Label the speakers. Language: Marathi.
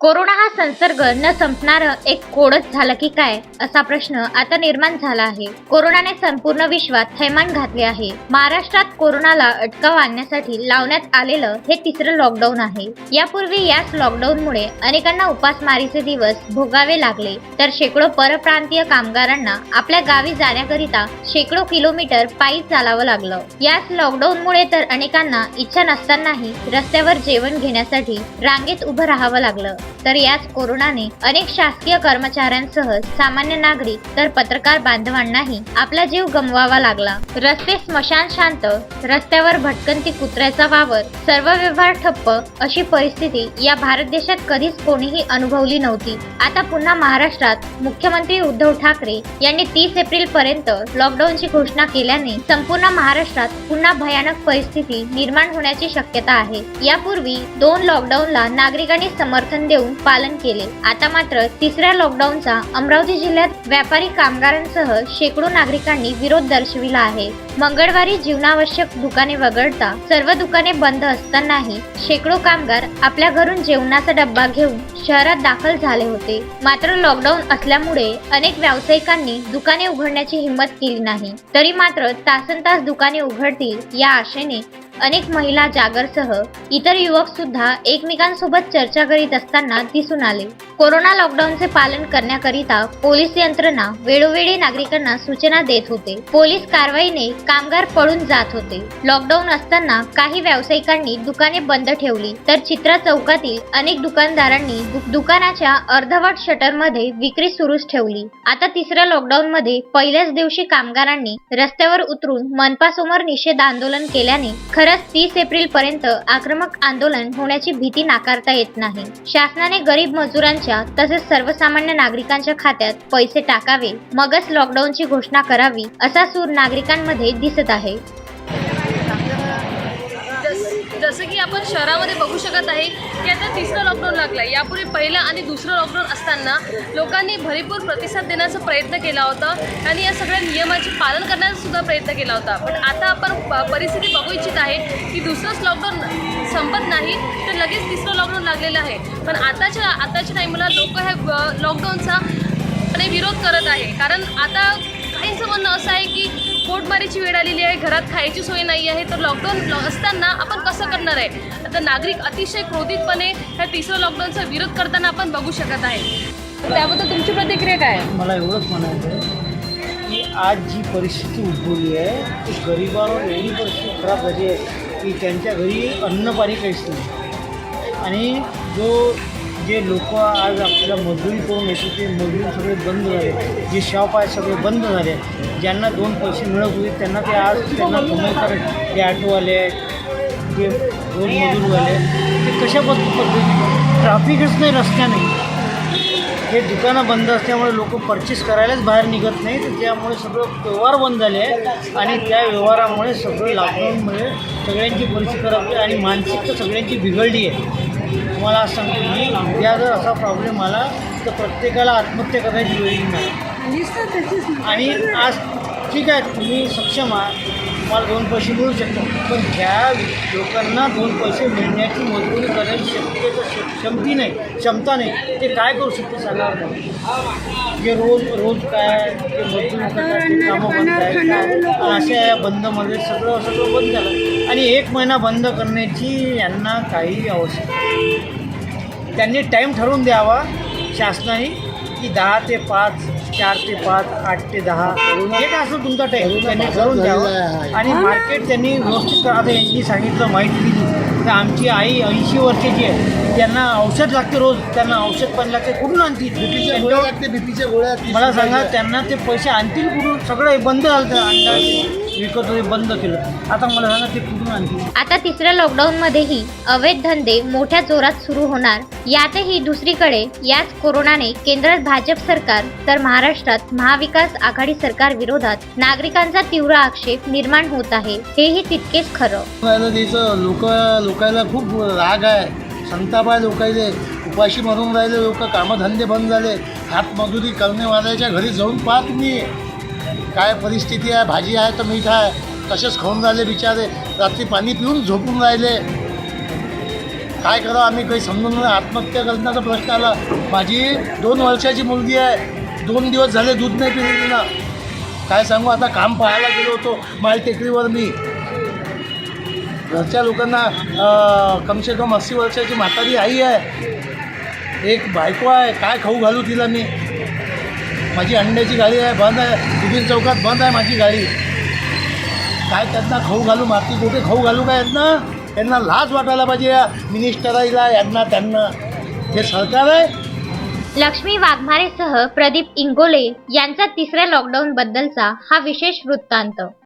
Speaker 1: कोरोना हा संसर्ग न संपणार एक कोडच झाला की काय असा प्रश्न आता निर्माण झाला आहे. कोरोनाने संपूर्ण विश्वात थैमान घातले आहे. महाराष्ट्रात कोरोनाला अटकाव आणण्यासाठी लावण्यात आलेलं हे तिसरं लॉकडाऊन आहे. यापूर्वी याच लॉकडाऊनमुळे अनेकांना उपासमारीचे दिवस भोगावे लागले. तर शेकडो परप्रांतीय कामगारांना आपल्या गावी जाण्याकरिता शेकडो किलोमीटर पायी चालावं लागलं. याच लॉकडाऊनमुळे तर अनेकांना इच्छा नसतानाही रस्त्यावर जेवण घेण्यासाठी रांगेत उभं राहावं लागलं. तर याच कोरोनाने अनेक शासकीय कर्मचाऱ्यांसह सामान्य नागरिक तर पत्रकार बांधवांनाही आपला जीव गमवावा लागला. रस्ते स्मशान शांत रस्त्यावर भटकंती कुत्र्याचा वावर सर्व व्यवहार ठप्प अशी परिस्थिती या भारत देशात कधीच कोणीही अनुभवली नव्हती. आता पुन्हा महाराष्ट्रात मुख्यमंत्री उद्धव ठाकरे यांनी तीस एप्रिल पर्यंत लॉकडाऊनची घोषणा केल्याने संपूर्ण महाराष्ट्रात पुन्हा भयानक परिस्थिती निर्माण होण्याची शक्यता आहे. यापूर्वी दोन लॉकडाऊनला नागरिकांनी समर्थन देऊन पालन केले. आता मात्र तिसऱ्या लॉकडाऊनचा अमरावती जिल्ह्यात व्यापारी कामगारांसह शेकडो नागरिकांनी विरोध दर्शविला आहे. मंगळवारी जीवनावश्यक दुकाने वगळता सर्व दुकाने बंद असतानाही शेकडो कामगार आपल्या घरून जेवणाचा डब्बा घेऊन शहरात दाखल झाले होते. मात्र लॉकडाऊन असल्यामुळे अनेक व्यावसायिकांनी दुकाने उघडण्याची हिंमत केली नाही. तरी मात्र तासन तास दुकाने उघडतील या आशेने अनेक महिला जागरसह इतर युवक सुद्धा एकमेकांसोबत चर्चा करीत असताना दिसून आले. कोरोना लॉकडाऊनचे पालन करण्याकरिता पोलीस यंत्रणा वेळोवेळी नागरिकांना सूचना देत होते. पोलीस कारवाईने कामगार पळून जात होते. लॉकडाऊन असताना काही व्यावसायिकांनी दुकाने बंद ठेवली. तर चित्रा चौकातील अनेक दुकानदारांनी दुकानाच्या अर्धवट शटरमध्ये विक्री सुरूच ठेवली. आता तिसऱ्या लॉकडाऊन मध्ये पहिल्याच दिवशी कामगारांनी रस्त्यावर उतरून मनपासमोर निषेध आंदोलन केल्याने शहरात तीस एप्रिल पर्यंत आक्रमक आंदोलन होण्याची भीती नाकारता येत नाही. शासनाने गरीब मजुरांच्या तसेच सर्वसामान्य नागरिकांच्या खात्यात पैसे टाकावे मगच लॉकडाऊनची घोषणा करावी असा सूर नागरिकांमध्ये दिसत आहे.
Speaker 2: जसं की आपण शहरामध्ये बघू शकत आहे की आता तिसरं लॉकडाऊन लागलं. आहे यापूर्वी पहिलं आणि दुसरं लॉकडाऊन असताना लोकांनी भरपूर प्रतिसाद देण्याचा प्रयत्न केला होता आणि या सगळ्या नियमाचे पालन करण्याचा सुद्धा प्रयत्न केला होता. पण आता आपण प- परिस्थिती बघू इच्छित आहे की दुसरंच लॉकडाऊन संपत नाही तर लगेच तिसरं लॉकडाऊन लागलेलं आहे. पण आताच्या आताच्या टाईमला लोक ह्या लॉकडाऊनचा आणि विरोध करत आहे. कारण आता काहींचं म्हणणं असं आहे की पोटमारीची वेळ आलेली आहे घरात खायची सोय नाही आहे तर लॉकडाऊन असताना आपण कसं करणार आहे? आता नागरिक अतिशय क्रोधितपणे ह्या तिसऱ्या लॉकडाऊनचा विरोध करताना आपण बघू शकत आहे. त्याबद्दल तुमची प्रतिक्रिया काय?
Speaker 3: मला एवढंच म्हणायचं आहे की आज जी परिस्थिती उद्भवली आहे ती गरिबांवर एवढी परिस्थिती खराब झाली आहे की त्यांच्या घरी अन्न पाणी काहीच नाही. आणि जो जे लोक आज आपल्याला मजुरी करून येते ते मजुरी सगळे बंद झाले. जे शॉप आहे सगळे बंद झाले. ज्यांना दोन पैसे मिळत होते त्यांना ते आज त्यांना कमवतात. जे ऑटोवाले आहेत जे रोज मजूरवाले. ते कशा पद्धतीने ट्राफिकच नाही रस्त्याने. हे दुकानं बंद असल्यामुळे लोक परचेस करायलाच बाहेर निघत नाही तर त्यामुळे सगळं व्यवहार बंद झाले. आहे आणि त्या व्यवहारामुळे सगळं लॉकडाऊनमुळे सगळ्यांची परिस्थिती खराब आणि मानसिकता सगळ्यांची बिघडली आहे. तुम्हाला असं सांगतो की उद्या जर असा प्रॉब्लेम आला तर प्रत्येकाला आत्महत्या करायची वेळ येईल आणि आज ठीक आहे तुम्ही सक्षम आहात. तुम्हाला दोन पैसे मिळू शकतात. पण ज्या लोकांना दोन पैसे मिळण्याची मजबुरी करण्याची शक्यता क्षमती नाही क्षमता नाही. ते काय करू शकते सांगा. जे रोज रोज काय ते मजदूर करतात अशा या बंदमध्ये सगळं सगळं बंद झालं. आणि एक महिना बंद करण्याची यांना काही आवश्यकता नाही. त्यांनी टाईम ठरवून द्यावा. शासनाने की दहा ते पाच चार ते पाच आठ ते दहा जे काय असेल तुमचा टाईम त्यांनी ठरवून द्यावा. आणि मार्केट त्यांनी व्यवस्थित करा. आता यांनी सांगितलं माहिती दिली. तर आमची आई ऐंशी वर्षाची आहे. त्यांना औषध लागते रोज. त्यांना औषध पण लागते. कुठून आणतील?
Speaker 4: बीपीच्या गोळ्या लागते बीपीच्या गोळ्या
Speaker 3: मला सांगा. त्यांना ते पैसे आणतील कुठून? सगळं बंद झालं होतं. अंडा विकत होते बंद केलं. आता मला सांगा ते कुठून आणतील
Speaker 1: आता तिसऱ्या लॉकडाऊन मध्येही अवैध धंदे मोठ्या जोरात सुरू होणार. यातही दुसरीकडे याच कोरोनाने केंद्रात भाजप सरकार तर महाराष्ट्रात महाविकास आघाडी सरकार विरोधात नागरिकांचा तीव्र आक्षेप निर्माण होत आहे. हेही तितकेच खरं.
Speaker 4: त्याचं लोक लोकायला खूप राग आहे. संताप आहे लोकायले उपाशी मरून राहिले लोक कामधंदे बंद झाले. हातमजुरी करणेवाल्याच्या घरी जाऊन पहा तुम्ही काय परिस्थिती आहे? भाजी आहे तर मीठ आहे. तसेच खाऊन राहिले बिचारे. रात्री पाणी पिऊन झोपून राहिले. काय करावं आम्ही काही समजून नाही. आत्महत्या करण्याचा प्रश्न आला. माझी दोन वर्षाची मुलगी आहे. दोन दिवस झाले दूध नाही पिलेली ना काय सांगू? आता काम पाहायला गेलो होतो. माल टेकडीवर मी. घरच्या लोकांना कमसे कम अस्सी वर्षाची म्हातारी आई आहे. एक बायको आहे. काय खाऊ घालू तिला मी? माझी अंड्याची गाडी आहे बंद आहे दुबीर चौकात बंद आहे माझी गाडी. काय त्यांना खाऊ घालू माती कुठे खाऊ घालू काय यांना? यांना लाज वाटायला पाहिजे या मिनिस्टराईला यांना त्यांना. हे सरकार आहे.
Speaker 1: लक्ष्मी वाघमारेसह प्रदीप इंगोले यांचा तिसऱ्या लॉकडाऊन बद्दलचा हा विशेष वृत्तांत.